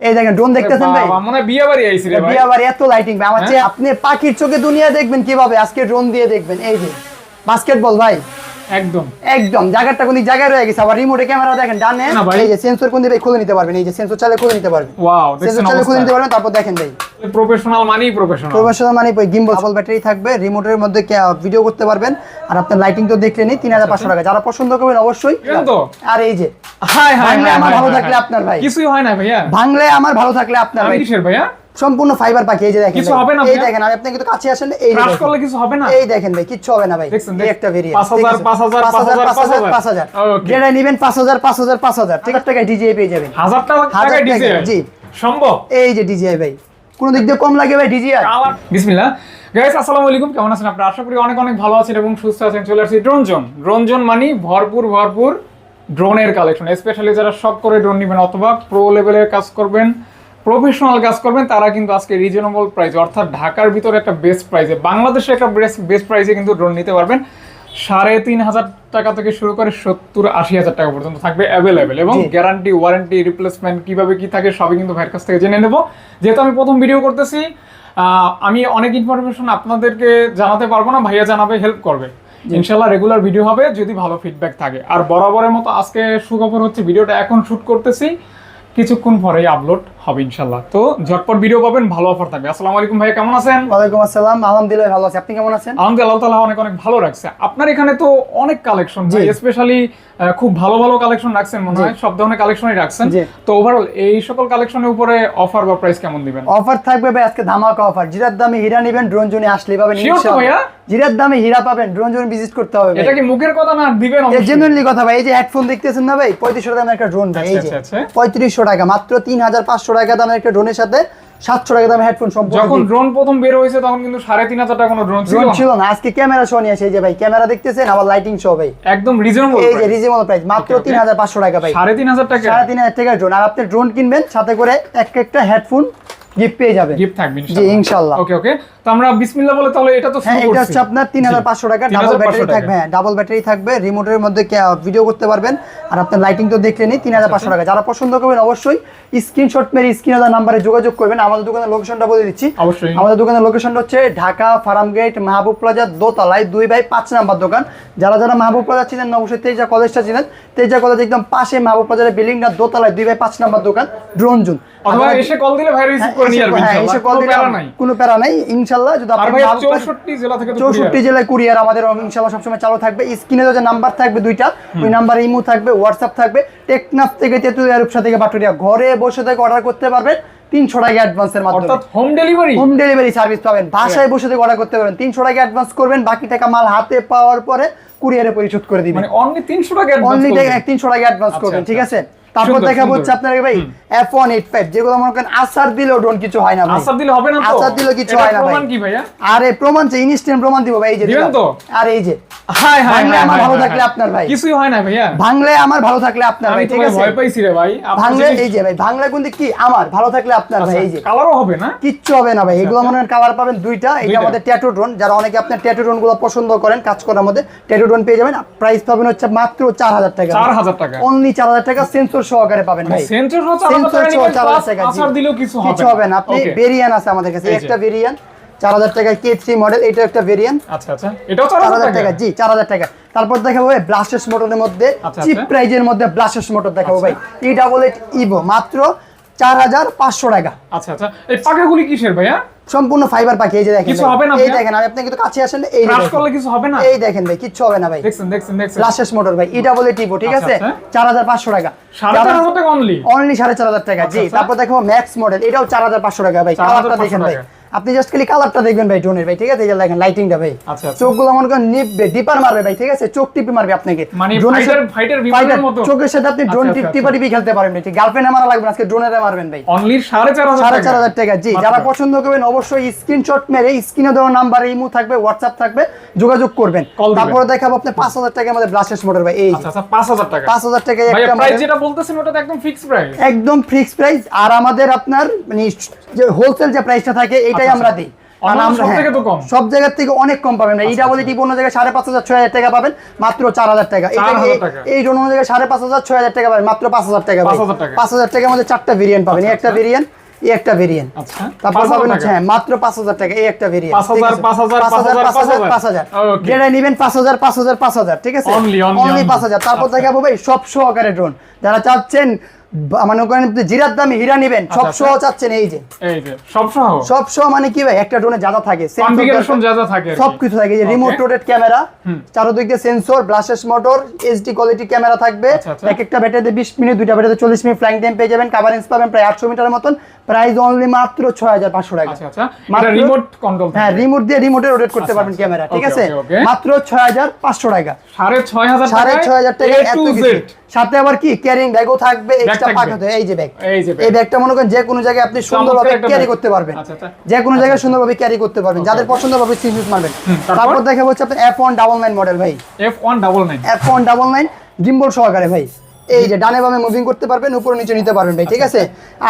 এই দেখেন ড্রোন দেখতেছেন ভাই? মনে বিয়ে বাড়ি আইছি রে বিয়ে বাড়ি এত লাইটিং ভাই আমার হ্যাঁ? চেয়ে আপনি পাখির চোখে দুনিয়া দেখবেন কীভাবে? আজকে ড্রোন দিয়ে দেখবেন এই যে। বাস্কেটবল ভাই। একদম। একদম জায়গাটা কোন জায়গায় রয়ে গেছে আবার রিমোটে ক্যামেরা দেখেন ডানে এই যে সেন্সর কোন দিকে খুলে নিতে পারবেন এই যে সেন্সর চালে খুলে নিতে পারবেন। ওয়াও সেন্সর চালে খুলে নিতে পারবেন তারপর দেখেন ভাই। প্রফেশনাল মানেই প্রফেশনাল প্রফেশনাল মানে গিম্বল ডাবল ব্যাটারি থাকবে রিমোটের মধ্যে ভিডিও করতে পারবেন আর আপনার লাইটিং তো দেখলেনই তিন হাজার পাঁচশো টাকা। যারা পছন্দ করবেন অবশ্যই। আর এই যে হাই হাই আমার ভালো থাকলে আপনার ভাই। কিছুই হয় না ভাইয়া। ভাঙলে আমার ভালো থাকলে আপনার ভাই। কিসের ভাইয়া? সম্পূর্ণ ফাইবার পাখি এই যে দেখেন কিছু হবে না এই দেখেন আমি আপনি কিন্তু কাছে আসেন এই ক্রাশ করলে কিছু হবে না? এই দেখেন ভাই কিচ্ছু হবে না ভাই এই একটা ভেরিয়েন্ট 5,000, 5,000, 5,000, 5000 Okay. যেটা নেবেন 5000 5000 5000 ঠিক আছে টাকায় ডিজিআই পেয়ে যাবেন। হাজার টাকা হাজার টাকা দিছে জি। সম্ভব? এই যে ডিজিআই ভাই কোন দিক দিয়ে কম লাগে ভাই ডিজিআই কালার বিসমিল্লাহ। গাইস আসসালামু আলাইকুম কেমন আছেন আপনারা? আশা করি অনেক অনেক ভালো আছেন এবং সুস্থ আছেন। চলে আসছি ড্রোন জোন ড্রোন জোন মানে ভরপুর ভরপুর ড্রোনের কালেকশন স্পেশালি যারা শখ করে ড্রোন নেবেন অথবা প্রো লেভেলের কাজ করবেন প্রফেশনাল কাজ করবেন তারা কিন্তু আজকে রিজনেবল প্রাইস অর্থাৎ ঢাকার ভিতরে একটা বেস্ট প্রাইসে বাংলাদেশে একটা বেস্ট প্রাইসে কিন্তু ড্রোন নিতে পারবেন। সাড়ে তিন হাজার টাকা থেকে শুরু করে সত্তর আশি হাজার টাকা পর্যন্ত থাকবে অ্যাভেলেবেল এবং গ্যারান্টি ওয়ারেন্টি রিপ্লেসমেন্ট কীভাবে কি থাকে সবই কিন্তু ভাইয়ের কাছ থেকে জেনে নেব। যেহেতু আমি প্রথম ভিডিও করতেছি আমি অনেক ইনফরমেশন আপনাদেরকে জানাতে পারব না ভাইয়া জানাবে হেল্প করবে। ইনশাল্লাহ রেগুলার ভিডিও হবে যদি ভালো ফিডব্যাক থাকে। আর বরাবরের মতো আজকে সুখবর হচ্ছে ভিডিওটা এখন শুট করতেছি কিছুক্ষণ পরেই আপলোড হবে ইনশাল্লাহ তো? ঝটপট ভিডিও পাবেন ভালো অফার থাকবে। আসসালামু আলাইকুম ভাইয়া কেমন আছেন? ওয়ালাইকুম আসসালাম আলহামদুলিল্লাহ ভালো আছি। আপনি কেমন আছেন? আলহামদুলিল্লাহ আল্লাহ তাআলা অনেক অনেক ভালো রাখছে। আপনার এখানে তো অনেক কালেকশন জি। স্পেশালি খুব ভালো ভালো কালেকশন রাখছেন মনে হয়। সব ধরনের কালেকশনই রাখছেন। তো ওভারঅল এই সকল কালেকশনের উপরে অফার বা প্রাইস কেমন দিবেন? অফার থাকবে ভাই আজকে ধামাকা অফার জিরার দামে হীরা নেবেন ড্রোন জোনে আসলে পাবেন ইনশাআল্লাহ। জিরার দামে হীরা পাবেন ড্রোন জোনে ভিজিট করতে হবে এটা কি মুখের কথা না দিবেন অবশ্যই। জেনুইনলি কথা ভাই এই যে হেডফোন দেখতেছেন না ভাই পঁয়ত্রিশশো টাকা দামের একটা ড্রোন ভাই এই যে আচ্ছা, আচ্ছা, আচ্ছা। পঁয়ত্রিশশো টাকা মাত্র তিন হাজার পাঁচশো পাঁচশো টাকা দামের একটা ড্রোনের সাথে সাতশো টাকা দামের হেডফোন সম্পূর্ণ যখন ড্রোন প্রথম বের হয়েছে তখন কিন্তু সাড়ে তিন হাজার টাকা কোনো ড্রোন ছিল। ছিল না। আজকে ক্যামেরা শোনি নিয়ে আসে যে ভাই ক্যামেরা দেখতেছেন? আবার লাইটিং শো ভাই। একদম রিজনেবল এই যে রিজনেবল প্রাইস মাত্র. তিন হাজার পাঁচশো টাকা ভাই। সাড়ে তিন হাজার টাকা? সাড়ে তিন হাজার টাকা ড্রোন আর আপনি ড্রোন কিনবেন সাথে করে এক একটা হেডফোন গিফট পেয়ে যাবেন। গিফট থাকবে জি ইনশাল্লাহ। ওকে ওকে তো আমরা বিসমিল্লাহ বলে তাহলে এটা তো হ্যাঁ এটা হচ্ছে আপনার তিন হাজার পাঁচশো টাকা ডাবল ব্যাটারি থাকবে হ্যাঁ ডাবল ব্যাটারি থাকবে রিমোটের মধ্যে ভিডিও করতে পারবেন আর আপনার লাইটিং তো দেখলেনই তিন হাজার পাঁচশো টাকা। যারা পছন্দ করবেন অবশ্যই স্ক্রিনশট মেরে স্ক্রিনে দেওয়া নাম্বারে যোগাযোগ করবেন। আমাদের দোকানের লোকেশনটা বলে দিচ্ছি। অবশ্যই। আমাদের দোকানের লোকেশনটা হচ্ছে Dhaka farm gate Mahbub plaza দোতলায় দুই বাই পাঁচ নাম্বার দোকান। যারা যারা মাহবুব প্লাজা ছিলেন অবশ্যই তেজা কলেজটা ছিলেন তেজা কলেজ একদম পাশে মাহবুব প্লাজার বিল্ডিংটা দোতলায় দুই বাই পাঁচ নাম্বার দোকান ড্রোন জুন অথবা এসে কল দিলে ভাই রিসিভ হ্যাঁ, কোনো প্যারা নাই। কোনো প্যারা নাই ইনশাল্লাহ যদি আর আপনি ভাই মাহবুব প্লাজা- 64 জেলা থেকে চৌষট্টি জেলায় কুরিয়ার আমাদের ইনশাল্লাহ সবসময় চালু থাকবে। স্ক্রিনে যে নাম্বার থাকবে দুইটা ওই নাম্বারে ইমো থাকবে হোয়াটসঅ্যাপ থাকবে। টেকনাফ থেকে তেতুলিয়া রূপসা থেকে বাটুরিয়া ঘরে বসে থেকে অর্ডার করতে পারবেন। তিনশো টাকা অ্যাডভান্সের মাধ্যমে। Home delivery home delivery service পাবেন। বাসায় বসে থেকে অর্ডার করতে পারবেন। তিনশো টাকা অ্যাডভান্স করবেন বাকি টাকা মাল হাতে পাওয়ার পরে কুরিয়ারে পরিশোধ করে দিবেন। মানে অনলি 300 টাকা অনলি অ্যাডভান্স তিনশো টাকা অ্যাডভান্স আচ্ছা, করবেন আচ্ছা। ঠিক আছে? তারপর দেখাবো হচ্ছে আপনার ভাই এফ ওয়ান এইট ফাইভ যেগুলো মনে করেন আসার দিলেও ড্রোন কিছু হয় না ভাই। আসার দিলে হবে না তো? আসার দিলেও কিছু হয় না ভাই। প্রমাণ কি ভাইয়া? আরে প্রমাণ চাই ইনস্ট্যান্ট প্রমাণ দিব ভাই এই যে? আর এই যে। হাই হাই আমার ভালো থাকলে আপনার ভাই। কিছুই হয় না ভাইয়া। আমার ভালো থাকলে আপনার ভাই ঠিক আছে? ভয় পাইছি রে ভাই। এই যে ভাই কিন্তু কি? আমার ভালো থাকলে আপনার ভাই এই যে। কালারও হবে না? কিচ্ছু হবে না ভাই। এগুলো মনে হয় কালার পাবেন দুইটা। এটা আমাদের ট্যাটু ড্রোন যারা অনেকে আপনার ট্যাটু ড্রোনগুলো পছন্দ করেন কাজ করার মধ্যে ট্যাটু ড্রোন পেয়ে যাবেন। প্রাইস পাবেন হচ্ছে মাত্র চার হাজার টাকা। চার হাজার টাকা। অনলি চার হাজার টাকা। সেন্সর সহকারে পাবেন ভাই। সেন্সর সহ দিলেও কিছু হবে কিছু হবে না আপনি Okay. ভেরিয়ান আছে আমাদের কাছে একটা ভেরিয়ান চার হাজার টাকা কে থ্রি মডেল এটা একটা ভেরিয়ান আচ্ছা আচ্ছা। এটাও চার হাজার টাকা? জি চার হাজার টাকা। তারপর দেখাবো ভাই ব্লাস্টেস মোটরের মধ্যে আচ্ছা, চিপ আচ্ছা। প্রাইজের মধ্যে ব্লাস্টেস মোটর দেখাবো ভাই। ই ডাবল এইট ইভো মাত্র চার হাজার পাঁচশো টাকা। আচ্ছা আচ্ছা। এই পাখাগুলি কিসের ভাইয়া? সম্পূর্ণ ফাইবার পাখি এই যে দেখেন কিছু হবে না এই দেখেন আর আপনি কিন্তু কাছে আসেন এই ক্রাশ করলে কিছু হবে না? এই দেখেন ভাই কিছু হবে না ভাই। দেখছেন দেখছেন দেখছেন। লাশেস মোটর ভাই এটা বলে টিপো ঠিক আচ্ছা, আছে? আচ্ছা। চার হাজার পাঁচশো টাকা। সাড়ে চার হাজার টাকা অনলি অনলি সাড়ে চার হাজার টাকা জি। আচ্ছা, আচ্ছা। তারপর দেখো ম্যাক্স মডেল এটাও চার হাজার পাঁচশো টাকা ভাই কালারটা দেখেন ভাই। আপনি জাস্ট খালি কালারটা দেখবেন ভাই ড্রোনের ভাই ঠিক আছে? এই যে দেখেন লাইটিংটা ভাই। আচ্ছা, আচ্ছা। চোখগুলো মনে করেন নিপবে ডিপার মারবে ভাই ঠিক আছে? চোখ টিপে মারবে আপনাকে। মানে চোখের সাথে আপনি ড্রোন আচ্ছা, টিপ আচ্ছা, টিপা খেলতে পারবেন ঠিক? গার্লফ্রেন্ডে মারা লাগবে আজকে ড্রোনেরে মারবেন ভাই। অনলি সাড়ে চার হাজার টাকা। টাকা জি। যারা পছন্দ করবেন অবশ্যই স্ক্রিনশট মেরে স্ক্রিনে দেওয়া নাম্বার ইমো থাকবে হোয়াটসঅ্যাপ থাকবে যোগাযোগ করবেন। তারপরে দেখাবো আপনি পাঁচ হাজার টাকা আমাদের ব্লাস্টেস মোটর ভাই এই আচ্ছা আচ্ছা পাঁচ হাজার টাকা। পাঁচ হাজার প্রাইস যেটা বলতেছেন ওটা একদম ফিক্স প্রাইস একদম ফিক্স প্রাইস আর আমাদের আপনার মানে যে হোলসেল যে প্রাইসটা থাকে এটাই আচ্ছা, আমরা দিই সব হ্যাঁ, জায়গার থেকে অনেক কম পাবেন এই ডাবল জায়গায় সাড়ে পাঁচ হাজার ছয় হাজার টাকা পাবেন মাত্র চার হাজার টাকা এই- অন্য জায়গায় সাড়ে পাঁচ হাজার ছয় হাজার টাকা পাবেন মাত্র পাঁচ হাজার টাকা পাঁচ হাজার টাকার মধ্যে চারটা ভেরিয়েন্ট পাবেন এই একটা ভেরিয়েন্ট এই একটা ভেরিয়েন্ট আচ্ছা তারপর 5,000 পাবেন হ্যাঁ, মাত্র পাঁচ হাজার টাকা এই একটা ভেরিয়েন্ট 5,000, 5,000, 5,000, পাঁচ হাজার পাঁচ হাজার যেটা নিবেন পাঁচ হাজার পাঁচ হাজার পাঁচ হাজার ঠিক আছে অনলি পাঁচ হাজার তারপর আচ্ছা। দেখাবো ভাই সব সহকারে ড্রোন যারা চাচ্ছেন মনে করেন জিরার দামে হীরা নেবেন সব আচ্ছা, সহ চাচ্ছেন এই যে। এই যে সব সহ? সব সহ মানে কি ভাই একটা ড্রোনে যা যা থাকে sensor কনফিগারেশন যা যা থাকে সব কিছু থাকে যে রিমোট রোটেট ক্যামেরা চারোদিকে sensor brushless motor HD quality camera থাকবে। আচ্ছা, আচ্ছা। এক একটা ব্যাটারিতে বিশ মিনিট দুইটা ব্যাটারিতে চল্লিশ মিনিট ফ্লাইং টাইম পেয়ে যাবেন। কাভারেন্স পাবেন প্রায় আটশো মিটারের মতন। প্রাইস অনলি মাত্র ছয় হাজার পাঁচশো টাকা। আচ্ছা আচ্ছা। এটা রিমোট কন্ট্রোল হ্যাঁ রিমোট দিয়ে রিমোটে রোটেট করতে আচ্ছা, পারবেন আচ্ছা। ক্যামেরা ঠিক আছে. মাত্র ছয় হাজার পাঁচশো টাকা। সাড়ে ছয় হাজার সাড়ে টাকায় ছয় হাজার টাকা এত কিছু। সাথে আবার কি? ক্যারিং ব্যাগও থাকবে এক্সট্রা পাক হতে এই যে ব্যাগ এই ব্যাগটা মনে করেন যে কোনো জায়গায় আপনি সুন্দরভাবে ক্যারি করতে পারবেন। আচ্ছা, আচ্ছা। যে কোনো জায়গায় সুন্দরভাবে ক্যারি করতে পারবেন। যাদের পছন্দ হবে সিরিজ মারবেন। তারপর? তারপর দেখা হচ্ছে আপনার F one double nine model ভাই। F one double nine F one double nine gimbal সহকারে ভাই। এই যে ডানে বামে মুভিং করতে পারবেন উপরে নিচে নিতে পারবেন ভাই ঠিক আছে?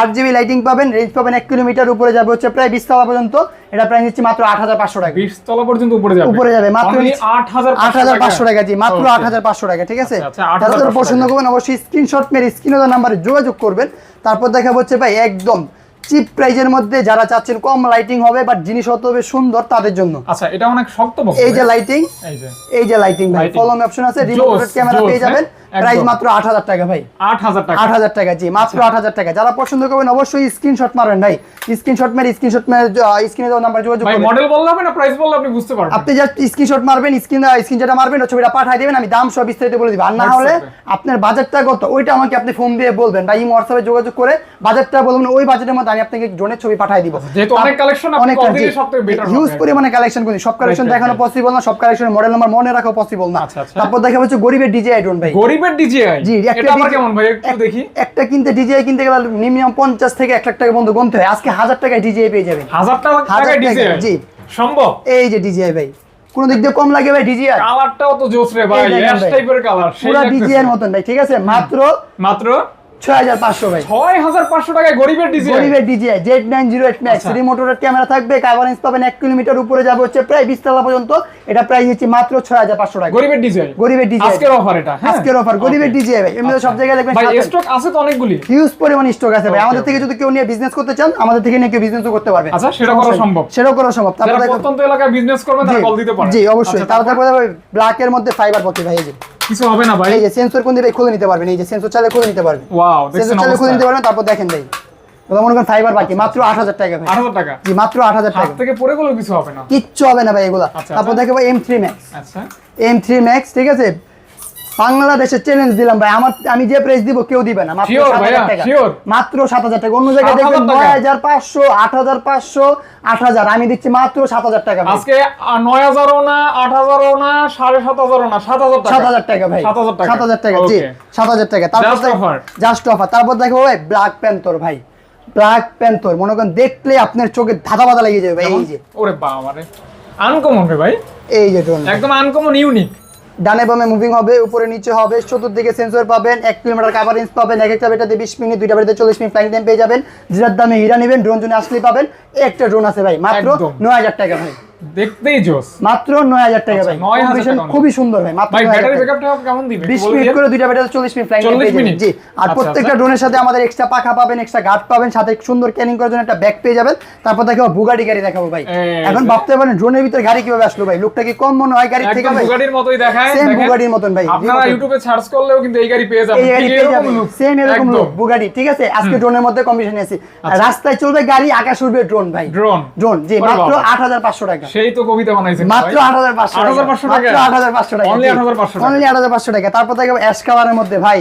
আট জিবি লাইটিং পাবেন রেঞ্জ পাবেন এক কিলোমিটার উপরে যাবে হচ্ছে প্রায় বিশ তলা পর্যন্ত। এটা প্রাইস নিচ্ছে মাত্র আট হাজার পাঁচশো টাকা। বিশ তলা পর্যন্ত উপরে যাবে। উপরে যাবে মাত্র আট হাজার আট হাজার পাঁচশো টাকা জি মাত্র আট হাজার পাঁচশো টাকা ঠিক আছে? আট হাজার যারা যারা 8,500 পছন্দ করবেন অবশ্যই স্ক্রিনশট মেরে স্ক্রিনে নাম্বারে যোগাযোগ করবেন। তারপর দেখা হচ্ছে ভাই একদম চিপ প্রাইজের মধ্যে যারা চাচ্ছেন কম লাইটিং হবে বাট জিনিস হতে হবে সুন্দর তাদের জন্য। আচ্ছা এটা অনেক শক্ত বক্স এই যে লাইটিং এই যে। লাইটিং ভাই। ফলম অপশন আছে রিমোট ক্যামেরা পেয়ে যাবেন। হ্যাঁ? প্রাইস মাত্র আট হাজার টাকা ভাই। আট হাজার টাকা। আট হাজার টাকা জি মাত্র আট হাজার টাকা। যারা পছন্দ করবেন অবশ্যই স্ক্রিনশট মারবেন ভাই। স্ক্রিনশট মেরে স্ক্রিনশট মেরে স্ক্রিনে দেওয়া নাম্বার যোগাযোগ ভাই করবেন। মডেল বললে হবে না প্রাইস বললে আপনি বুঝতে পারবেন। আপনি জাস্ট স্ক্রিনশট মারবেন স্ক্রিন স্ক্রিনশটটা মারবেন ছবিটা পাঠিয়ে দেবেন আমি দাম সব বিস্তারিত বলে দিব। আর না হলে আপনার বাজেটটা কত ওইটা আমাকে আপনি ফোন দিয়ে বলবেন। বা ইমো হোয়াটসঅ্যাপে যোগাযোগ করে বাজেটটা বলবেন ওই বাজেটের মধ্যে আমি আপনাকে ড্রোনের ছবি পাঠিয়ে দিব। যেহেতু অনেক better হিউজ হবে। পরিমাণে কালেকশন করি সব কালেকশন দেখানো পসিবল না সব কালেকশনের মডেল নাম্বার মনে রাখা পসিবল না। আচ্ছা, আচ্ছা। তারপর দেখা হচ্ছে গরিবের ডিজিআই ড্রোন ভাই। গরিবের ডিজিআই জি এটা DJI কেমন ভাই? একটু দেখি। একটা কিনতে ডিজিআই কিনতে গেলে মিনিমাম পঞ্চাশ থেকে এক লাখ টাকা বন্ধু গুনতে হয়। আজকে হাজার টাকায় ডিজিআই পেয়ে যাবেন। হাজার টাকা হাজার টাকায় ডিজিআই জি। সম্ভব? এই যে ডিজিআই ভাই। কোন দিক দিয়ে কম লাগে ভাই ডিজিআই কালারটাও তো জোস রে ভাই। অ্যাশ টাইপের কালার পুরা ডিজিআই এর মতন ভাই ঠিক আছে? মাত্র মাত্র? ছয় হাজার পাঁচশো ভাই। ছয় হাজার পাঁচশো টাকায় গরিবের ডিজিআই গরিবের DJI Z nine zero eight max. Camera থাকবে কাভারেন্স পাবেন এক কিলোমিটার উপরে যাবে হচ্ছে প্রায় বিশ তলা পর্যন্ত। এটা প্রাইস দিচ্ছি মাত্র ছয় হাজার পাঁচশো টাকা। গরিবের ডিজিআই গরিবের ডিজিআই আজকের অফার এটা হ্যাঁ? আজকের অফার গরিবের ডিজিআই ভাই। এমনি সব জায়গায় দেখবেন ভাই স্টক আছে তো অনেকগুলি? হিউজ পরিমাণ স্টক আছে ভাই। আমাদের থেকে যদি কেউ নিয়ে বিজনেস করতে চান আমাদের থেকে নিয়ে কেউ বিজনেসও করতে পারবে। আচ্ছা, সেটা করা সম্ভব। করা সম্ভব। তারপর প্রত্যন্ত এলাকায় বিজনেস করবে তারা কল দিতে পারে। জি অবশ্যই। আচ্ছা, তারপর ব্ল্যাক এর মধ্যে ফাইবার পকে ভাই এই যে। কিছু হবে না ভাই। এই যে সেন্সর কোন দিবে খুলে নিতে পারবেন এই যে সেন্সর চালে খুলে নিতে পারবেন। ওয়াও সেন্সর চালে খুলে নিতে পারবেন তারপর দেখেন ভাই ওটা মনে করেন ফাইবার বাকি মাত্র আট হাজার টাকা ভাই। আট হাজার টাকা? জি মাত্র আট হাজার হাত টাকা। থেকে পড়ে গুলো কিছু হবে না। কিচ্ছু হবে না ভাই এগুলা। আচ্ছা, তারপর দেখেন দেখো ভাই এম থ্রি ম্যাক্স আচ্ছা। এম থ্রি ম্যাক্স ঠিক আছে? বাংলাদেশের চ্যালেঞ্জ দিলাম ভাই। আমার আমি যে প্রাইস দিব কেউ দিবে না। মাত্র সাত হাজার টাকা। মাত্র সাত হাজার টাকা। অন্য জায়গায় দেখবেন। নয় হাজার পাঁচশো আট হাজার পাঁচশো আট হাজার। আমি দিচ্ছি মাত্র সাত হাজার টাকা আজকে নয় হাজারও না আট হাজারও না সাড়ে সাত হাজারও না সাত হাজার টাকা। সাত হাজার টাকা ভাই। সাত হাজার টাকা। জি. সাত হাজার টাকা। তারপর. জাস্ট অফার তারপর দেখো ভাই ব্ল্যাক প্যান্থর ভাই। ব্ল্যাক প্যান্থর মনে করেন দেখলে আপনার চোখে ধাঁধা বাধা লেগে যাবে ভাই এই যে। ওরে বাবা রে আনকমন রে ভাই। এই যে একদম আনকমন ইউনিক ডানে বামে মুভিং হবে উপরে নিচে হবে চতুর্দিকে সেন্সর পাবেন এক কিলোমিটার কাভারেন্স পাবেন এক একটা বেটাতে বিশ মিনিট দুইটা বেটাতে চল্লিশ মিনিট ফ্লাইং টাইম পেয়ে যাবেন। যেটার দামে হীরা নেবেন ড্রোন জন্য আসলেই পাবেন। একটা ড্রোন আছে ভাই মাত্র। নয় হাজার টাকা ভাই। দেখতেই জোস। মাত্র নয় হাজার টাকা আচ্ছা, ভাই। 9,000 Combination টাকা। খুবই সুন্দর ভাই মাত্র ভাই ব্যাটারি ব্যাকআপটা কেমন দিবে? একটু বিশ বলে মিনিট করে দুইটা বেটাতে চল্লিশ মিনিট ফ্লাইং 40 মিনিট। জি আর আচ্ছা, প্রত্যেকটা আচ্ছা। ড্রোনের সাথে আমাদের এক্সট্রা পাখা পাবেন এক্সট্রা গার্ড পাবেন সাথে সুন্দর ক্যানিং করার জন্য একটা ব্যাগ পেয়ে যাবেন। তারপর গাড়ি দেখাবো ভাই। এখন ভাবতে পারেন ড্রোনের ভিতরে গাড়ি কীভাবে আসলো ভাই? লোকটা কি কম মনে হয় গাড়ি থেকে ভাই? মতোই দেখায়। বুগাটির মতন ভাই, আপনারা ইউটিউবে সার্চ করলেও কিন্তু এই গাড়ি পেয়ে যাবেন। এরকম look। সেম এরকম। লোক ঠিক আছে? আজকে ড্রোনের মধ্যে কম্পিটিশন আছে রাস্তায় চলবে গাড়ি আকাশ উড়বে ড্রোন ভাই। Drone। ড্রোন জি মাত্র বাবা। আট হাজার পাঁচশো টাকা। সেই তো কবিতা বানাইছেন মাত্র ভাই। আট হাজার পাঁচশো 8,500 টাকা? আট হাজার পাঁচশো টাকা। Only 8,500 টাকা। অনলি আট হাজার পাঁচশো টাকা। তারপর দেখো অ্যাশ কালারের মধ্যে ভাই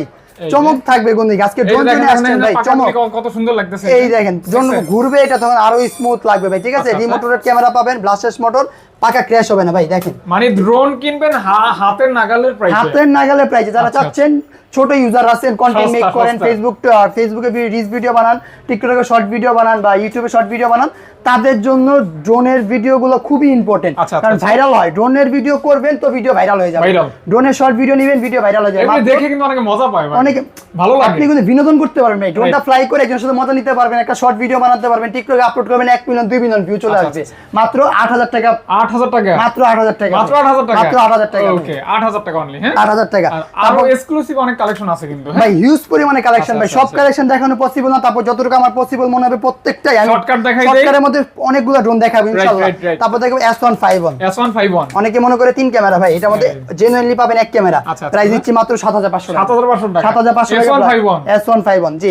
চমক থাকবে কোন দিকে? আজকে ড্রোন আসছেন ভাই চমক। কত সুন্দর লাগতেছে। এই দেখেন ড্রোন ঘুরবে এটা তখন আরও স্মুথ লাগবে ভাই ঠিক আছে? আচ্ছা, আচ্ছা। রিমোটের ক্যামেরা পাবেন ব্লাস্টার্স মোটর পাকা ক্র্যাশ হবে না ভাই দেখেন। মানে ড্রোন কিনবেন হাতের নাগালের প্রাইসে হাতের নাগালে প্রাইসে যারা আচ্ছা, চাচ্ছেন ছোট ইউজার আছেন কন্টেন্ট মেক করেন। ফেসবুক ফেসবুকে রিলস ভিডিও বানান টিকটকে শর্ট ভিডিও বানান বা ইউটিউবে শর্ট ভিডিও বানান তাদের জন্য ড্রোনের ভিডিওগুলো খুবই ইম্পর্টেন্ট আচ্ছা, আচ্ছা, কারণ আচ্ছা। ভাইরাল হয় ড্রোনের ভিডিও করবেন তো ভিডিও ভাইরাল হয়ে যাবে। ড্রোনের শর্ট ভিডিও নেবেন ভিডিও ভাইরাল হয়ে যাবে। দেখে কিন্তু অনেকে মজা পায় ভাই অনেকে ভালো লাগে। আপনি কিন্তু বিনোদন করতে পারবেন ভাই। ড্রোনটা. ফ্লাই করে একজনের সাথে মজা নিতে পারবেন একটা শর্ট ভিডিও বানাতে পারবেন টিকটকে আপলোড করবেন এক মিলিয়ন দুই মিলিয়ন ভিউ চলে আচ্ছা, আসবে। মাত্র আট হাজার টাকা আট হাজার টাকা। মাত্র আট হাজার টাকা। মাত্র আট হাজার টাকা? মাত্র আট হাজার টাকা। ওকে আট হাজার টাকা অনলি হ্যাঁ? আট হাজার টাকা। আর এক্সক্লুসিভ অনেক কালেকশন আছে কিন্তু হ্যাঁ? ভাই হিউজ পরিমাণে কালেকশন আচ্ছা, ভাই। আচ্ছা, সব আচ্ছা। কালেকশন দেখানো পসিবল না। তারপর যতটুকু আমার পসিবল মনে হবে প্রত্যেকটাই আমি Shortcut দেখাই দেই। শর্টকাটের মধ্যে অনেকগুলো ড্রোন দেখাবো ইনশাআল্লাহ right, right. তারপর দেখব S one five one S one five one অনেকে মনে করে তিন ক্যামেরা ভাই। এটার মধ্যে জেনুইনলি পাবেন এক ক্যামেরা। আচ্ছা, আচ্ছা। প্রাইস দিচ্ছি মাত্র সাত হাজার পাঁচশো সাত হাজার টাকা। সাত হাজার পাঁচশো S one five one S one five one জি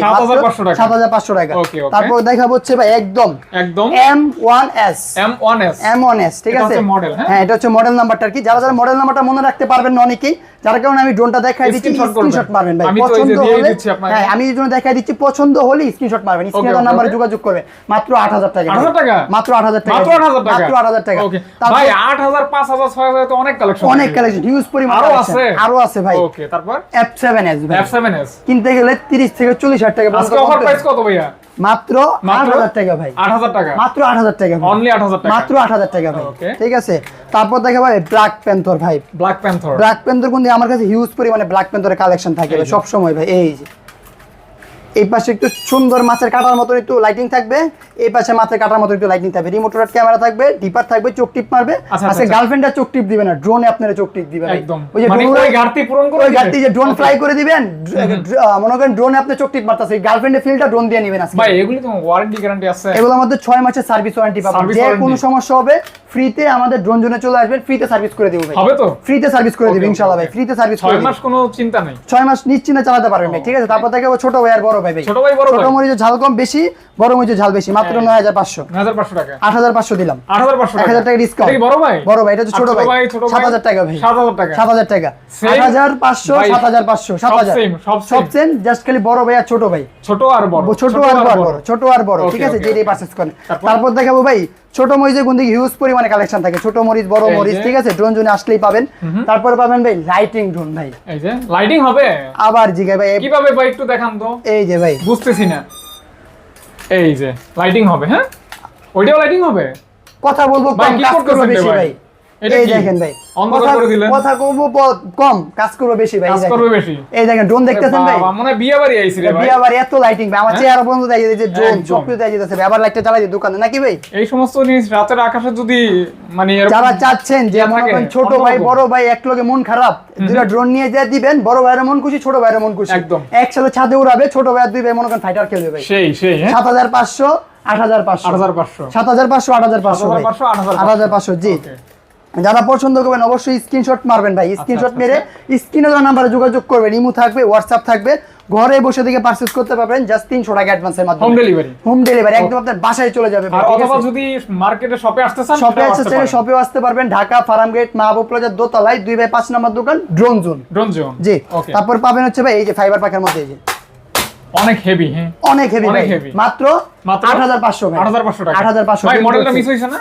7,500 টাকা। তারপর হচ্ছে ভাই একদম। একদম। M one S M one S M one S ঠিক এটা আছে হ্যাঁ? হ্যাঁ এটা হচ্ছে মডেল নাম্বারটা কি যারা যারা মডেল নাম্বারটা মনে রাখতে পারবেন না অনেকেই যার কারণে আমি ড্রোনটা দেখাই দিচ্ছি স্ক্রিনশট মারবেন ভাই পছন্দ হলে হ্যাঁ আমি এই জন্য দেখাই দিচ্ছি পছন্দ হলে স্ক্রিনশট মারবেন স্ক্রিনের নাম্বারে যোগাযোগ করবেন মাত্র আট হাজার টাকা 8,000 টাকা? মাত্র আট হাজার টাকা মাত্র আট হাজার টাকা মাত্র আট হাজার টাকা ওকে ভাই আট হাজার পাঁচ হাজার ছয় হাজার তো অনেক কালেকশন অনেক কালেকশন হিউজ পরিমাণ আরও আছে? আরও আছে ভাই ওকে তারপর ভাই কিনতে গেলে তিরিশ থেকে চল্লিশ হাজার টাকা আজকে অফার প্রাইস কত ভাইয়া মাত্র আট মাত্র হাজার টাকা ভাই আট হাজার টাকা মাত্র আট হাজার টাকা ভাই। অনলি আট হাজার টাকা মাত্র আট হাজার টাকা ভাই Okay. ঠিক আছে? তারপর দেখা ভাই ব্ল্যাক প্যান্থর ভাই। ব্ল্যাক প্যান্থর ব্ল্যাক প্যান্থর কিন্তু আমার কাছে হিউজ পরিমাণে ব্ল্যাক প্যান্থরের কালেকশন থাকে। সব সময় ভাই এই যে। এই পাশে একটু সুন্দর মাছের কাটার মতো একটু লাইটিং থাকবে এই পাশে মাছের কাটার মতো একটু লাইটিং থাকবে। রিমোট ক্যামেরা থাকবে ডিপার থাকবে চোখ টিপ মারবে। আচ্ছা, আজকে আচ্ছা। গার্লফ্রেন্ডটা চোখ টিপ দিবে না ড্রোনে আপনারা চোখ টিপ দিবে ভাই। একদম। ওই যে মানে ওই ঘাটতি পূরণ করে? ঘাটতি যে ড্রোন ফ্লাই করে দিবেন মনে করেন ড্রোনে আপনি চোখ টিপ মারতেছে গার্লফ্রেন্ডের ফিলটা ড্রোন দিয়ে নেবেন আজকে। ভাই এগুলি তো ওয়ারেন্টি গ্যারান্টি আছে। এগুলোর মধ্যে ছয় মাসের সার্ভিস ওয়ারেন্টি পাবেন। যে কোনো সমস্যা হবে ফ্রিতে আমাদের ড্রোন জোনে চলে আসবেন ফ্রিতে সার্ভিস করে দেবো ভাই। হবে তো? ফ্রিতে সার্ভিস করে দিবে okay, ইনশাআল্লাহ ভাই ফ্রিতে সার্ভিস করে ছয় মাস কোনো চিন্তা নেই। ছয় মাস নিশ্চিন্তে চালাতে পারবেন ভাই ঠিক আছে? তারপর থেকে ছোট ভাই আর বড় ভাই ভাই। ছোট ভাই, বড় ছোট। মরিচের ঝাল কম বেশি বড় মরিচের ঝাল বেশি মাত্র হ্যাঁ। নয় হাজার পাঁচশো। নয় হাজার পাঁচশো টাকা। আট হাজার পাঁচশো দিলাম। আট হাজার পাঁচশো এক হাজার টাকা ডিসকাউন্ট এটা বড় ভাই? বড় ভাই এটা ছোট ভাই। ছোট সাত হাজার টাকা ভাই। সাত হাজার টাকা। সাত হাজার টাকা। Same? আট হাজার পাঁচশো ভাই, সাত হাজার পাঁচশো সাত সব হাজার সব সেম জাস্ট খালি বড় ভাই আর ছোট ভাই। ছোট আর বড়। ছোট আর বড় ছোট আর বড় ঠিক আছে? যেটাই. পারচেজ করেন? তারপর দেখাবো ভাই ছোট মরিচের কোন দিকে হিউজ পরিমাণে কালেকশন থাকে। ছোট মরিচ বড় মরিচ ঠিক আছে? ড্রোন জোনে আসলেই পাবেন। তারপরে পাবেন ভাই লাইটিং ড্রোন ভাই। এই যে লাইটিং হবে? আবার জিগে ভাই কীভাবে ভাই একটু দেখান তো। এই যে ভাই। বুঝতেছি না। এই যে লাইটিং হবে হ্যাঁ? ওইটাও লাইটিং হবে? কথা বলব কম কাজ করবে বেশি ভাই? ভাই এটা এই দেখেন ভাই কথা- করে দিলেন? কথা কমবো প- কম কাজ করব বেশি ভাই কাজ করবে বেশি? এই দেখেন ড্রোন দেখতেছেন ভাই? মনে হয় বাড়ি আইছি রে ভাই। বিয়ে আবার এত লাইটিং ভাই আমার? চেহারা পর্যন্ত দেয় যে ড্রোন একদম। দেয় যেতেছে ভাই। আবার লাইটটা চালাই দিই দোকানে নাকি ভাই? এই সমস্ত জিনিস রাতের আকাশে যদি মানে যারা চাচ্ছেন যে থাকে, করেন ছোট ভাই বড় ভাই এক লগে মন খারাপ দুটা ড্রোন নিয়ে যা দিবেন বড় ভাইয়ের মন খুশি ছোট ভাইয়ের মন খুশি। একদম। একসাথে ছাদে উড়াবে ছোট ভাইয়ের দুই ভাই মনে করেন ফাইটার খেলবে ভাই। সেই সেই হ্যাঁ। সাত হাজার পাঁচশো আট হাজার পাঁচশো। আট হাজার পাঁচশো। সাত হাজার পাঁচশো আট হাজার পাঁচশো ভাই। 7,500, 8,500 আট হাজার পাঁচশো। জি. যারা পছন্দ করবেন অবশ্যই স্ক্রিনশট মারবেন ভাই। স্ক্রিনশট আচ্ছা, মেরে স্ক্রিনে দেওয়া নাম্বারে যোগাযোগ করবেন ইমু থাকবে হোয়াটসঅ্যাপ থাকবে ঘরে বসে থেকে পারচেজ করতে পারবেন জাস্ট তিনশো টাকা অ্যাডভান্সের মাধ্যমে। হোম ডেলিভারি হোম ডেলিভারি একদম আপনার বাসায় চলে যাবে আর অথবা যদি মার্কেটে শপে আসতে চান শপে আসতে চাইলে শপেও আসতে পারবেন ঢাকা ফার্ম গেট মাহবুব প্লাজার দোতলায় দুই বাই পাঁচ নম্বর দোকান ড্রোন জোন ড্রোন জোন জি। তারপর পাবেন হচ্ছে ভাই এই যে ফাইবার পাখার মধ্যে এই যে। অনেক হেভি হ্যাঁ। অনেক হেভি ভাই। মাত্র মাত্র আট হাজার পাঁচশো ভাই। আট হাজার পাঁচশো টাকা। আট হাজার পাঁচশো ভাই মডেলটা মিস হয়েছে না?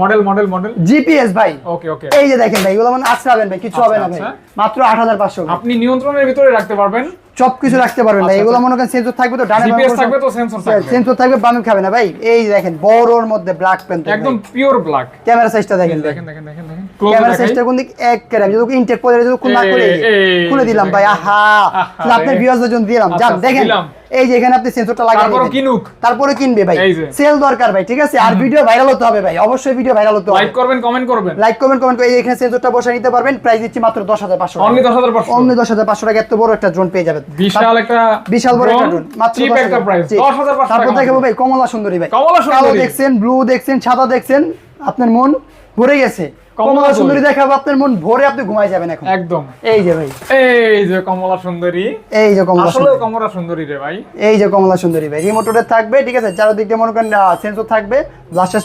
মডেল মডেল মডেল জিপিএস ভাই। ওকে ওকে এই যে দেখেন ভাই এগুলো আছড়াবেন ভাই কিছু হবে না ভাই। মাত্র আট হাজার পাঁচশো আপনি নিয়ন্ত্রণের ভিতরে রাখতে পারবেন। সব রাখতে পারবেন ভাই। আচ্ছা, এগুলো আচ্ছা। মনে করেন সেন্সর থাকবে তো ডানে জিপিএস থাকবে তো সেন্সর থাকবে। সেন্সর থাকবে বামে খাবে না ভাই। এই দেখেন বড়র মধ্যে ব্ল্যাক পেন একদম পিওর ব্ল্যাক ক্যামেরা সাইজটা দেখেন দেখেন দেখেন দেখেন দেখেন ক্যামেরা সাইজটা কোন দিক? এক করে আমি যদি ইনটেক করে যদি খুলে না করে খুলে দিলাম ভাই। আহা! আপনার। ভিউয়ারদের জন্য দিলাম। যান দেখেন। এই যে এখানে আপনি সেন্সরটা লাগিয়ে তারপরও নেবেন। কিনুক। তারপরে কিনবে ভাই। সেল দরকার ভাই ঠিক আছে? আর ভিডিও ভাইরাল হতে হবে ভাই অবশ্যই ভিডিও ভাইরাল হতে হবে। লাইক করবেন কমেন্ট করবেন। লাইক কমেন্ট কমেন্ট করে এই এখানে সেন্সরটা বসে নিতে পারবেন। প্রাইস দিচ্ছি মাত্র দশ হাজার পাঁচশো অনলি দশ হাজার পাঁচশো। অনলি দশ হাজার পাঁচশো টাকা এত বড় একটা ড্রোন পেয়ে যাবেন। বিশাল একটা বিশাল বড় একটা ড্রোন মাত্র চিপ 10,000 একটা প্রাইস জি। দশ তারপর টাকা দেখাবো ভাই কমলা সুন্দরী ভাই। কমলা সুন্দরী। দেখছেন ব্লু দেখছেন সাদা দেখছেন আপনার মন ভরে গেছে। কমলা সুন্দরী। দেখাবো আপনার মন ভরে আপনি ঘুমাই যাবেন এখন। একদম। এই যে ভাই। এই যে কমলা সুন্দরী। এই যে কমলা আসলে কমলা সুন্দরী রে ভাই। এই যে কমলা সুন্দরী ভাই। রিমোটরে থাকবে ঠিক আছে? চারদিক দিয়ে মনে করেন সেন্সর থাকবে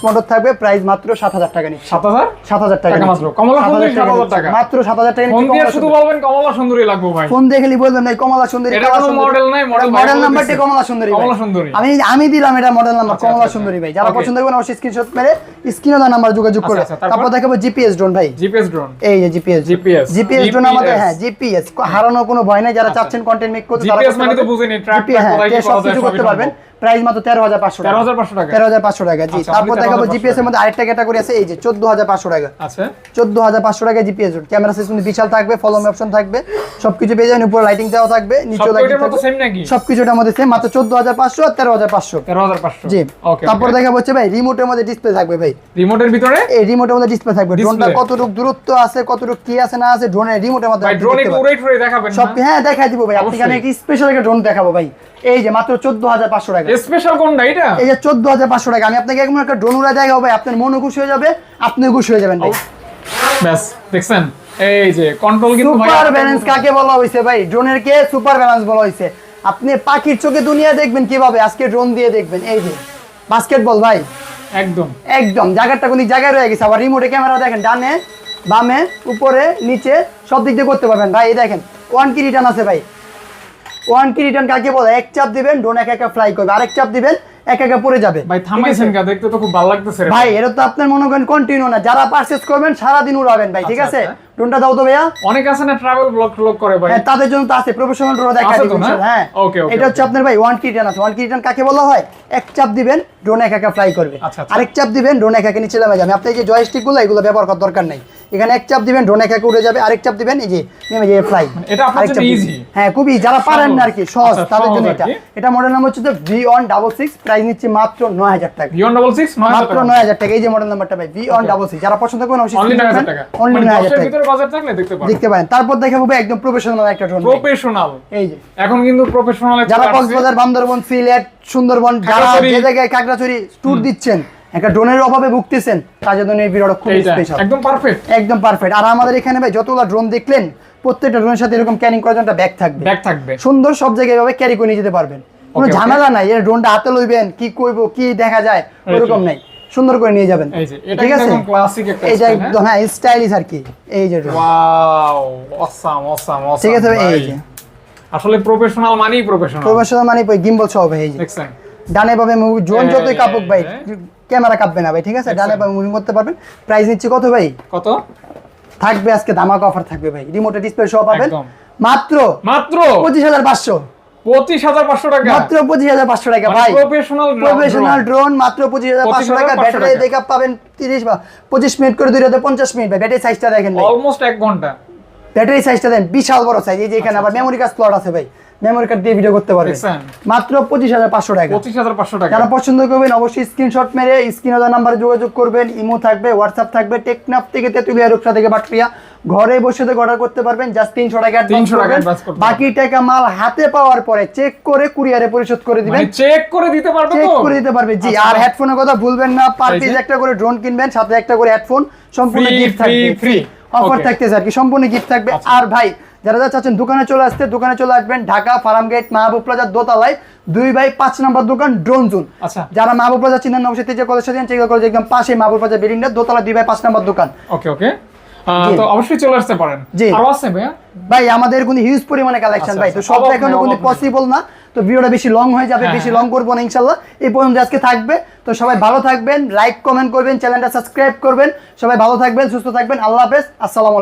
মোটর থাকবে প্রাইস মাত্র সাত হাজার টাকা নিচ্ছে। সাত হাজার? সাত হাজার টাকা টাকা মাত্র। কমলা সুন্দরী 7,000 নিচ্ছে। টাকা। মাত্র সাত হাজার টাকা ফোন দিয়ে শুধু বলবেন কমলা সুন্দরী লাগবো ভাই। ফোন দেখে বলবেন কমলা সুন্দরী এটা কোনো model নাই, মডেল বলে নাম্বারটি কমলা সুন্দরী। কমলা সুন্দরী। আমি আমি দিলাম এটা মডেল নাম্বার আচ্ছা, কমলা আচ্ছা, সুন্দরী ভাই। আচ্ছা। যারা পছন্দ করবেন অবশ্যই স্ক্রিনশট মেরে স্ক্রিনে নাম্বার যোগাযোগ আচ্ছা, করে। আচ্ছা, তারপর? তারপর দেখাবো জিপি জিপিএস ড্রোন ভাই? জিপিএস ড্রোন এই যে জিপিএস জিপিএস। জিপিএস ড্রোন আমাদের GPS হ্যাঁ জিপিএস। হারানোর কোনো ভয় নাই যারা চাচ্ছেন কন্টেন্ট মেক করতে তারা জিপিএস মানে তো বুঝেনি বুঝিনি, track GPS track কোথায় কি করা সব যায় কিছু করতে পারবেন। প্রাইস মাত্র তেরো হাজার পাঁচশো তেরো হাজার পাঁচশো টাকা? তেরো হাজার পাঁচশো টাকা জি। আচ্ছা, তারপর দেখাবো জিপিএস এর মধ্যে আরেকটা ক্যাটাগরি আছে এই যে চোদ্দ হাজার পাঁচশো টাকা। আচ্ছা। চোদ্দ হাজার পাঁচশো টাকা জিপিএস ক্যামেরা সিস্টেম বিশাল থাকবে ফলো অপশন থাকবে সবকিছু পেয়ে যাবেন উপরে লাইটিং দেওয়া থাকবে নিচেও সব লাইটিং থাকবে। সেম নাকি? মধ্যে সেম মাত্র চোদ্দ হাজার পাঁচশো আর তেরো হাজার পাঁচশো। তেরো হাজার পাঁচশো। জি। তারপর দেখা হচ্ছে ভাই রিমোটের মধ্যে ডিসপ্লে থাকবে ভাই। রিমোটের ভিতরে? এই রিমোটের মধ্যে ডিসপ্লে থাকবে। ড্রোনটা কতটুকু দূরত্ব আছে কতটুকু কি আছে না আছে ড্রোনের রিমোটের মধ্যে ড্রোন একটু পাবেন। উড়ে দেখাবেন সব হ্যাঁ দেখাই দিব ভাই। আপনি এখানে একটি স্পেশাল একটা ড্রোন দেখাবো ভাই? এই যে মাত্র চোদ্দ হাজার পাঁচশো টাকা। স্পেশাল কোনটা এটা? এই যে চোদ্দ হাজার পাঁচশো টাকা। আমি আপনাকে এমন একটা উড়া দেখাবো ভাই। আপনার মনও খুশি হয়ে যাবে আপনিও খুশি হয়ে যাবেন ভাই। ব্যাস দেখছেন? এই যে কন্ট্রোল কিন্তু সুপার ব্যালেন্স কাকে বলা হয়েছে ভাই? ড্রোনের কে সুপার ব্যালেন্স বলা হয়েছে? আপনি পাখির চোখে দুনিয়া দেখবেন কীভাবে? আজকে ড্রোন দিয়ে দেখবেন। এই যে বাস্কেটবল ভাই। একদম। একদম জায়গাটা কোন জায়গায় রয়ে গেছে। আবার রিমোটে ক্যামেরা দেখেন ডানে বামে উপরে নিচে সব দিক দিয়ে করতে পারবেন। ভাই এই দেখেন ওয়ান কি রিটার্ন আছে ভাই। ওয়ান কি রিটার্ন কাকে বলে? এক চাপ দিবেন ড্রোন একা একা ফ্লাই করবে। আরেক চাপ দিবেন একা একা পড়ে যাবে। ভাই থামাইছেন কা দেখতে তো খুব ভালো লাগতেছে ভাই এটা তো আপনার মনে করেন কন্টিনিউ না। যারা পারচেজ করবেন সারাদিন উড়াবেন ভাই ঠিক আচ্ছা, আছে? আচ্ছা। ড্রোনটা দাও তো ভাইয়া। অনেক আছে না ট্রাভেল ব্লগ ব্লগ করে ভাই? হ্যাঁ তাদের জন্য তো আছে। প্রফেশনাল ড্রোন দেখা দিবেন হ্যাঁ। Okay, okay, এটা হচ্ছে আপনার ভাই ওয়ান কি রিটার্ন আছে। ওয়ান কি রিটার্ন কাকে বলা হয়? এক চাপ দিবেন ড্রোন এক একা ফ্লাই করবে। আচ্ছা, আচ্ছা। আরেক চাপ দিবেন ড্রোন একা একা নিচে নামে যাবে। আপনি এই যে জয়স্টিকগুলো এগুলো ব্যবহার করার দরকার নাই। এখানে এক চাপ দিবেন ড্রোন একা উড়ে যাবে আরেক চাপ দিবেন এই যে নেমে যাবে ফ্লাই এটা আপনার জন্য easy। হ্যাঁ খুবই যারা পারেন না আর কি সহজ আচ্ছা, তাদের জন্য এটা। এটা মডেল নাম হচ্ছে V one double six price নিচ্ছে মাত্র নয় হাজার টাকা। ভিওন ডাবল সিক্স মাত্র নয় হাজার টাকা এই যে মডেল নাম্বারটা ভাই ভি ওয়ান ডাবল সিক্স যারা পছন্দ করেন অবশ্যই অনলি নয় হাজার টাকা। অনলি মানে নয় হাজার দশের টাকা। ভিতরে বাজার থাকলে দেখতে পারেন। দেখতে পারেন। তারপর দেখাবো একদম প্রফেশনাল একটা ড্রোন প্রফেশনাল এই যে। এখন কিন্তু প্রফেশনাল যারা কক্সবাজার বান্দরবন সিলেট সুন্দরবন যারা যে জায়গায় কাকড়াছড়ি ট্যুর দিচ্ছেন একটা ড্রোনের অভাবে ভুগতেছেন তাদের জন্য এই ভিডিওটা খুব স্পেশাল একদম পারফেক্ট একদম পারফেক্ট আর আমাদের এখানে ভাই যতগুলো ড্রোন দেখলেন প্রত্যেকটা ড্রোনের সাথে এরকম ক্যারিং করার জন্য একটা ব্যাগ থাকবে। ব্যাগ থাকবে। সুন্দর সব জায়গায় এভাবে ক্যারি করে নিয়ে যেতে পারবেন। কোনো. ঝামেলা নাই এর ড্রোনটা হাতে লইবেন কি করব কি দেখা যায় ওরকম নাই। সুন্দর করে নিয়ে যাবেন। এই যে এটা ঠিক আছে? একদম ক্লাসিক একটা এই যে একদম হ্যাঁ? স্টাইলিশ আর কি এই যে। ওয়াও অসাম অসাম অসাম ঠিক আছে এই যে। আসলে প্রফেশনাল মানেই প্রফেশনাল প্রফেশনাল মানে গিম্বল সহ ভাই এই যে। দেখছেন ডানে ভাবে ড্রোন যতই কাপুক ভাই। ক্যামেরা কাঁপবে না ভাই ঠিক আছে? ডানে পাবে মুভিং করতে পারবেন। প্রাইস নিচ্ছে কত ভাই? কত? থাকবে আজকে ধামাকা অফার থাকবে ভাই। রিমোটের ডিসপ্লে সহ পাবেন। মাত্র মাত্র? পঁচিশ হাজার পাঁচশো। পঁচিশ হাজার পাঁচশো টাকা? মাত্র পঁচিশ হাজার পাঁচশো টাকা মানে ভাই। প্রফেশনাল প্রফেশনাল ড্রোন মাত্র পঁচিশ হাজার পাঁচশো 25,500 টাকা। ব্যাটারি ব্যাকআপ পাবেন তিরিশ বা পঁচিশ মিনিট করে দুই হাজার পঞ্চাশ মিনিট ভাই। ব্যাটারি সাইজটা দেখেন অলমোস্ট এক ঘণ্টা। ব্যাটারি সাইজটা দেন বিশাল বড় সাইজ এই যে এখানে আবার মেমোরি কার্ড স্লট আছে ভাই। মেমোরি কার্ড দিয়ে ভিডিও করতে দেখছেন? মাত্র পঁচিশ হাজার পাঁচশো টাকা। পঁচিশ হাজার পাঁচশো টাকা। যারা পছন্দ করবেন অবশ্যই স্ক্রিনশট মেরে স্ক্রিন নাম্বারে যোগাযোগ করবেন ইমো থাকবে থাকবে টেকনাফ থেকে তেতুলিয়া রূপসা থেকে বাটরিয়া ঘরে বসে থেকে অর্ডার করতে পারবেন জাস্ট তিনশো টাকা 300 টাকা বাকি টাকা মাল হাতে পাওয়ার পরে চেক করে কুরিয়ারে পরিশোধ করে দিবেন। মানে চেক করে দিতে পারবে চেক করে দিতে পারবে। জি আচ্ছা। আর হেডফোনের কথা ভুলবেন না। পার পিস একটা করে ড্রোন কিনবেন সাথে একটা করে হেডফোন সম্পূর্ণ গিফট থাকবে। ফ্রি। অফার. থাকতেছে আর কি সম্পূর্ণ গিফট থাকবে আচ্ছা। আর ভাই যারা যারা চাচ্ছেন দোকানে চলে আসতে দোকানে চলে আসবেন ঢাকা ফার্ম গেট মাহবুব প্লাজার দোতলায় দুই বাই পাঁচ নাম্বার দোকান ড্রোন জোন আচ্ছা। যারা মাহবুব প্লাজা চিনেন অবশ্যই তেজা কলেজ সাথে চেক করে একদম পাশে মাহবুব প্লাজা বিল্ডিংটা দোতলা দুই বাই পাঁচ নাম্বার দোকান ওকে ওকে তো অবশ্যই চলে আসতে পারেন জি। আরও আছে ভাইয়া ভাই আমাদের কোনো হিউজ পরিমাণে কালেকশন আচ্ছা, ভাই তো। সব দেখানো কোনো পসিবল না তো ভিডিওটা বেশি লং হয়ে যাবে হ্যাঁ, বেশি হ্যাঁ। লং করব না ইনশাল্লাহ। এই পর্যন্ত আজকে থাকবে। তো সবাই ভালো থাকবেন লাইক কমেন্ট করবেন চ্যানেলটা সাবস্ক্রাইব করবেন। সবাই ভালো থাকবেন সুস্থ থাকবেন আল্লাহ হাফেজ আসসালামু